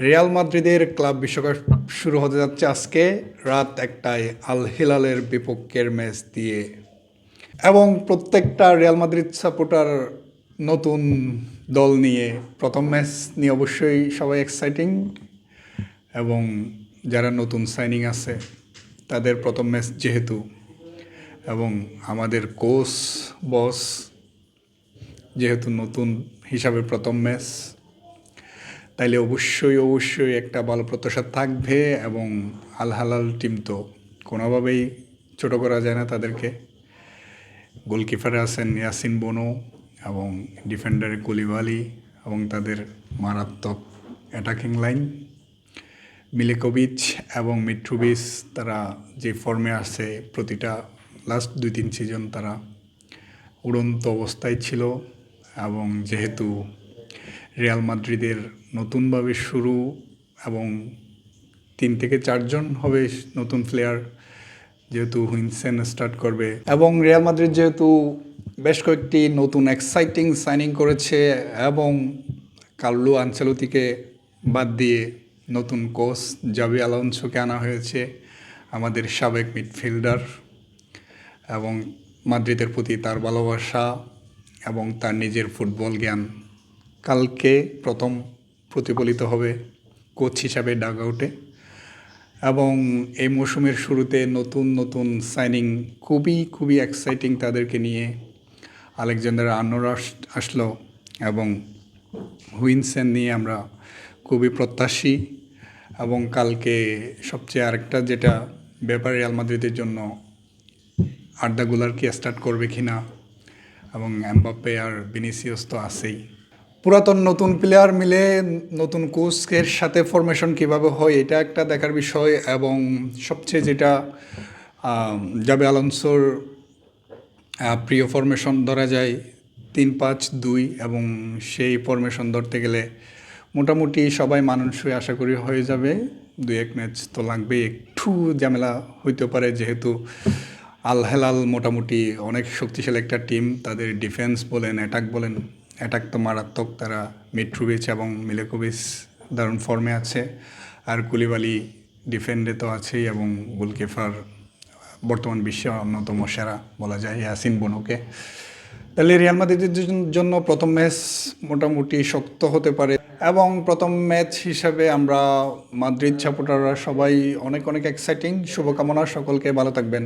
Real মাদ্রিদের club বিশ্বকাপ শুরু হতে যাচ্ছে আজকে রাত একটায় আল হিলালের বিপক্ষের ম্যাচ দিয়ে। এবং প্রত্যেকটা রিয়াল মাদ্রিদ সাপোর্টার নতুন দল নিয়ে প্রথম ম্যাচ নিয়ে অবশ্যই সবাই এক্সাইটিং এবং যারা নতুন সাইনিং আছে, তাদের প্রথম ম্যাচ যেহেতু। এবং আমাদের কোচ বস যেহেতু নতুন হিসাবে প্রথম ম্যাচ। তাইলে অবশ্যই অবশ্যই একটা ভালো প্রত্যাশা থাকবে এবং আল হালাল টিম তো কোনোভাবেই ছোটো করা যায় না তাদেরকে। গোলকিপারে আছেন ইয়াসিন বনো এবং ডিফেন্ডারে কুলিবালি এবং তাদের মারাত্মক অ্যাটাকিং লাইন মিলেকোভিচ এবং মিট্রুবিস, তারা যে ফর্মে আছে প্রতিটা লাস্ট দুই তিন সিজন তারা উড়ন্ত অবস্থায় ছিল এবং যেহেতু রিয়াল মাদ্রিদের নতুনভাবে শুরু এবং তিন থেকে চারজন হবে নতুন প্লেয়ার যেহেতু হুইনসেন স্টার্ট করবে। এবং রিয়াল মাদ্রিদ যেহেতু বেশ কয়েকটি নতুন এক্সাইটিং সাইনিং করেছে এবং কার্লো আনচেলতিকে বাদ দিয়ে নতুন কোচ জাবি আলোনসোকে আনা হয়েছে, আমাদের সাবেক মিডফিল্ডার এবং মাদ্রিদের প্রতি তার ভালোবাসা এবং তার নিজের ফুটবল জ্ঞান। কালকে প্রথম প্রতিফলিত হবে কোচ হিসাবে ডাগ আউটে এবং এই মৌসুমের শুরুতে নতুন নতুন সাইনিং খুবই খুবই এক্সাইটিং তাদেরকে নিয়ে আলেকজান্ডার আনোর আসলো এবং হুইনসেন নিয়ে আমরা খুবই প্রত্যাশী। এবং কালকে সবচেয়ে আরেকটা যেটা ব্যাপার রিয়াল মাদ্রিদের জন্য আড্ডা গুলার কি স্টার্ট করবে কি না এবং এমবাপ্পে আর বিনিসিয়াস তো আছেই। পুরাতন নতুন প্লেয়ার মিলে নতুন কোচের সাথে ফরমেশন কীভাবে হয় এটা একটা দেখার বিষয় এবং সবচেয়ে যেটা আম, জাবে আলনসোর প্রিয় ফরমেশন ধরা যায় তিন পাঁচ দুই এবং সেই ফরমেশন ধরতে গেলে মোটামুটি সবাই মানুষই আশা করি হয়ে যাবে। দুই এক ম্যাচ তো লাগবে একটু ঝামেলা হইতে পারে যেহেতু আল হেলাল মোটামুটি অনেক শক্তিশালী একটা টিম তাদের ডিফেন্স বলেন অ্যাটাক বলেন অ্যাটাক তো মারাত্মক, তারা মিট্রুবিচ এবং মিলেকোভিচ দারুণ ফর্মে আছে। আর কুলিবালি ডিফেন্ডে তো আছেই এবং গোলকিপার বর্তমান বিশ্বে অন্যতম সেরা বলা যায়, ইয়াসিন বনুকে। তাহলে রিয়াল মাদ্রিদের জন্য প্রথম ম্যাচ মোটামুটি শক্ত হতে পারে এবং প্রথম ম্যাচ হিসাবে আমরা মাদ্রিদ সাপোর্টাররা সবাই অনেক অনেক এক্সাইটিং শুভকামনা, সকলকে ভালো থাকবেন।